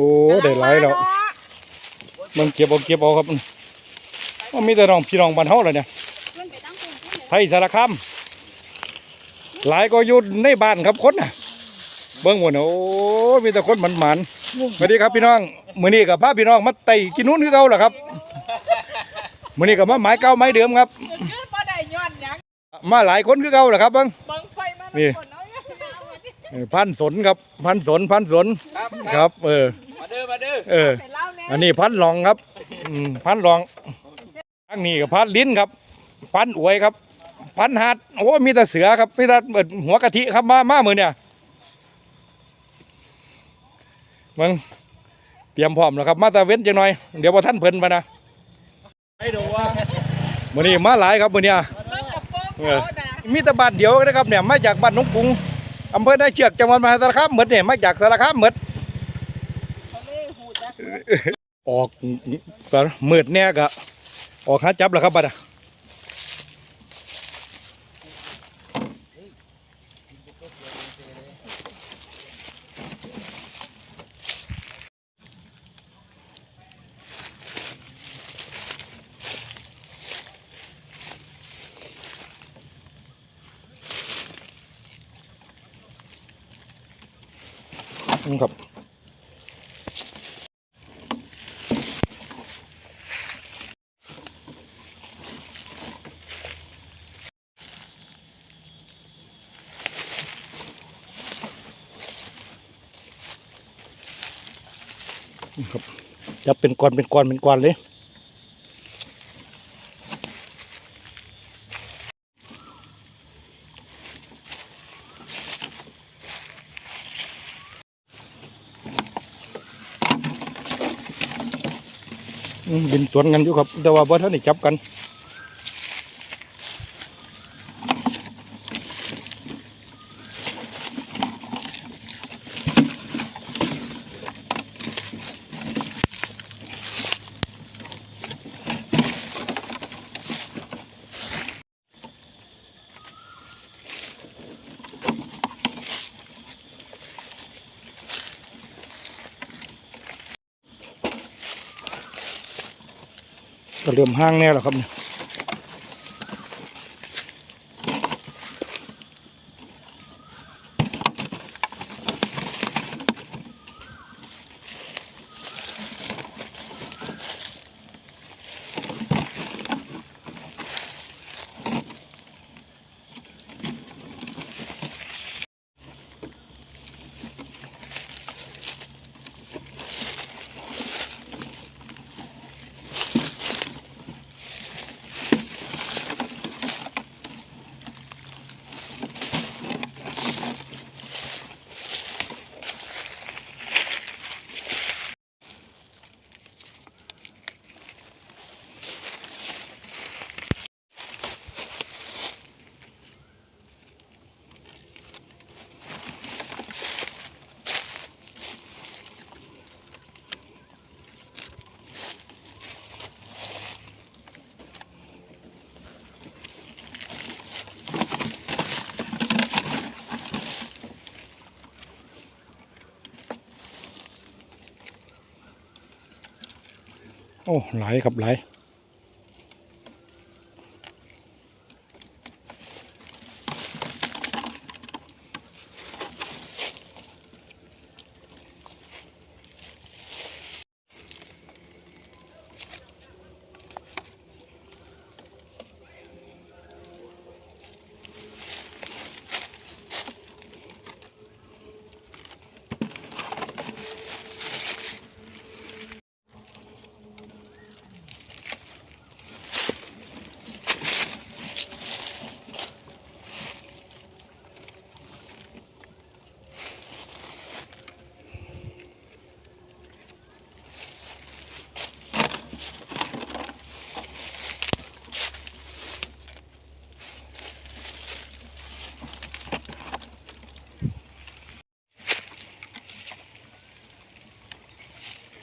อ้ได้หลายแล้วมันเก็บเอาเก็บเอาครับมันมีแต่น้องพี่น้องบ้านเฮาเลยเนี่ยไทยสารคามหลายก็อยู่ในบ้านครับคนน่ะ เบิ่งหมดน่ะโอ้มีแต่คนหมันๆสวัสดีครับพี่น้องมื้อนี้กับพาพี่น้องมาไต่กินนู้นคือเก่าล่ะครับมื้อนี้ก็มาหมายเก่าไม้เดิมครับยืดบ่ได้ย้อนหยังมาหลายคนคือเก่าล่ะครับเบิ่งเบิ่งไฟมานี่คนเอาอย่างเอาอันนี้เออพันสนครับพันสนพันสนครับครับเออมา เด้อมาเด้อเออไปเล่าแน่อันนี้พันรองครับอืมพันรองอันนี้กับพันลิ้นครับ พันอวยครับ พันหัดโอ้ มีแต่เสือครับมีแต่เปิดหัวกะทิครับมามามือเนี่ยมึงเตรียมพร้อมแล้วครับ มาแตะเว้นจังหน่อย เดี๋ยวพอท่านเพิ่นไปนะให้ดูว่ามือนี้มาหลายครับมือเนี่ยมันกับโป้งเออเขาน่ะมีแต่บ้านเดียวนะครับเนี่ยมาจากบ้านหนองกรุงอำเภอได้เชือกจังหวัดมหาสารคามหมดเนี่ยมาจากสารคามหมดเขาไม่หูจัก ออกก็มืดเนี่ยก็ออกหาจับแล้วครับบัดน่ะอืมครับ ครับจะเป็นก้อนเป็นก้อนเป็นก้อนเลยบินสวนกันอยู่ครับ แต่ว่าบ่ท่านได้จับกัน ก็เริ่มห้างแน่แล้วครับเนี่ย โอ้ไหลครับไหล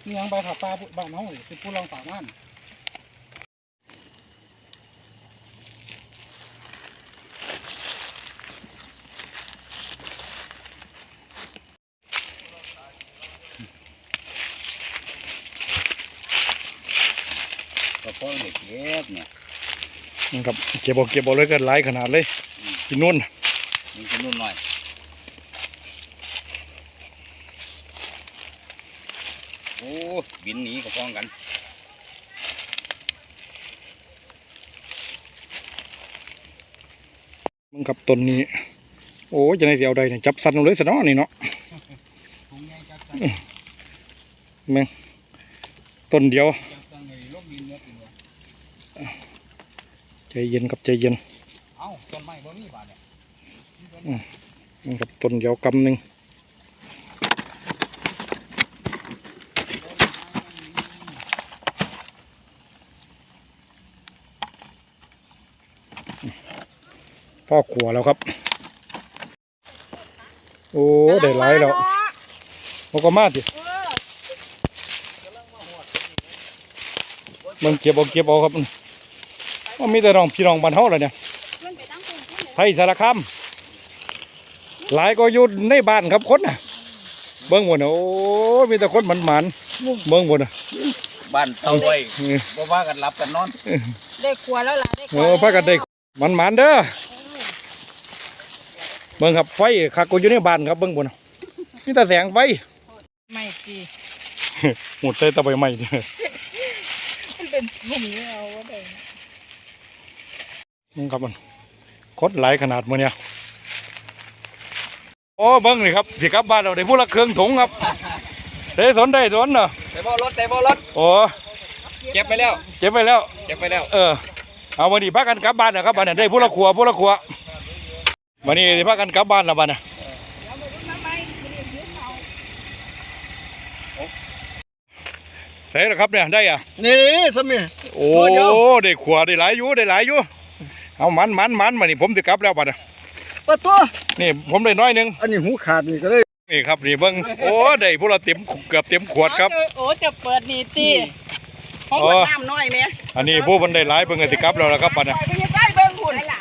เนียังใบผักปลาบ้านเฮคือผู้ลองฝาบ้านก็พอเด็กเก็บเนี่ยนี่ครับเก็บบอเก็บบอเลยก็หลายขนาดเลยกินนุ่นกินนุ่นหน่อย โอ้บินหนีก็พ้องกันมึงกับต้นนี้ โอ้ยจะได้เสียวใดเนี่ยจับสันเอาเลยสะเนาะนี่เนาะถุงใหญ่จับแม่งต้นเดียวจับตั้งในร่มดินเนี่ยเป็นไงใจเย็นกับใจเย็นเอ้าต้นไม้บ่มีบาดเนี่ยมึงกับต้นเดียวกำหนึ่ง พ่อขัวแล้วครับ โอ้ได้หลายแล้วเขาก็มาสิเออมันเก็บเอาเก็บเอาครับมันมีแต่รองพี่รองบ้านเฮาเลยเนี่ยมันไปตั้งกลุ่มขึ้นเลยไทยสารคามหลายก็อยู่ในบ้านครับคนน่ะ เบิ้งบนน่ะโอ้ยมีแต่คนมันหมันๆเบิ้งบนน่ะบ้านเตาไว้เออบ่ว่ากันหลับกันนอน ได้ครัวแล้วล่ะได้คโอ้รัวพากันได้มันหมันๆเด้อ เบิ้งครับไฟคักก็อยู่ในบ้านครับเบิ้งบนน่ะมีแต่แสงไฟไม่จีหมดเลยตะใบไม้เด้อมันเป็นกลุ่มนี้เอาว่าได้มึงครับมันคดหลายขนาดมื้อเนี่ยโอ้เบิ้งนี่ครับสิกลับบ้านเราได้พูละเครื่องถุงครับได้สนได้สนเนาะแต่บ่รถแต่บ่รถโอ้เก็บไปแล้วเจ็บไปแล้ว เก็บไปแล้ว เออ เอาวันนี้พากันกลับบ้านนะครับบ้านนี้ได้ผู้ละครัวผู้ละครัว วันนี้สิพากันกลับบ้านแล้วบ้านน่ะใส่แล้วครับเนี่ยได้อะนี่สมิโอ้เดี๋ยวได้ขวได้หลายอยู่ได้หลายอยู่เอามันมันมันมานี่ผมจะกลับแล้วบ้านน่ะปะตัวนี่ผมได้น้อยหนึงอันนี้หูขาดนี่ก็เลยนี่ครับนี่เบิ้งโอ้ได้ผู้ละเต็มเกือบเต็มขวดครับโอ้จะเปิดนี่ตีของอ๋อน้ำน้อยไหมอันนี้ผู้มันได้หลายเพิ่งจะกลับแล้วละครับบ้านน่ะ ไปยังใกล้เบิ่งหุ่นล่ะ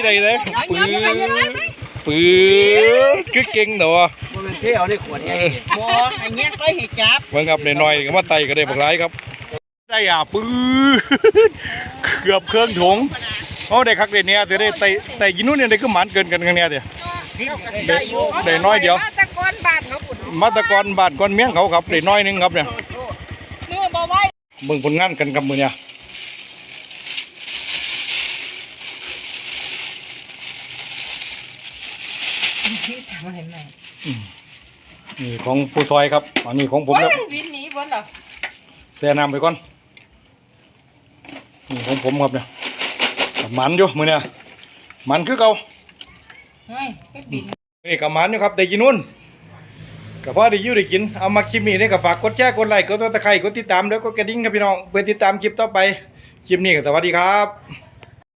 ไม่ได้เลยปื้อปื้อคือเก่งเนาะบ่แม่นเที่ยวในขวดใหญ่บ่อันเงี้ยไปให้จับเบิ่งครับน้อยๆก็มาไต่ก็ได้บักหลายครับ ได้อะปื้อเกือบเครื่องถุงโอ้ได้คักเด็ดเนี่ยแต่ได้ไต่ไต่กินนู่นเนี่ยได้ก็หมานเกินกันกันเนี่ยเดียวได้ได้น้อยเดียว มาตะกอนบ้านเขาปุ่นมาแตะกอนบ้านกอนเมียงเขาครับได้น้อยหนึงครับเนี่ยมือบ่ไหวเบิ่งผลงานกันครับมื้อเนี่ย ทำไมไม่นี่ของผู้ซอยครับ อันนี้ของผมครับวินหนีบนเหรอแช่น้ำไปก่อน นี่ของผมครับเนี่ยหมันอยู่มื้อเนี่ยหมันคือเก่า ไม่ไปบิน นี่กับหมันอยู่ครับได้กินนู่นกับพ่อได้อยู่ได้กิน เอามาคลิปนี้ได้กับฝากกดแชร์กดไลค์กดติดตามกดติดตามแล้วก็กระดิ่งครับพี่น้องเพื่อติดตามคลิปต่อไป คลิปนี้ก็สวัสดีครับ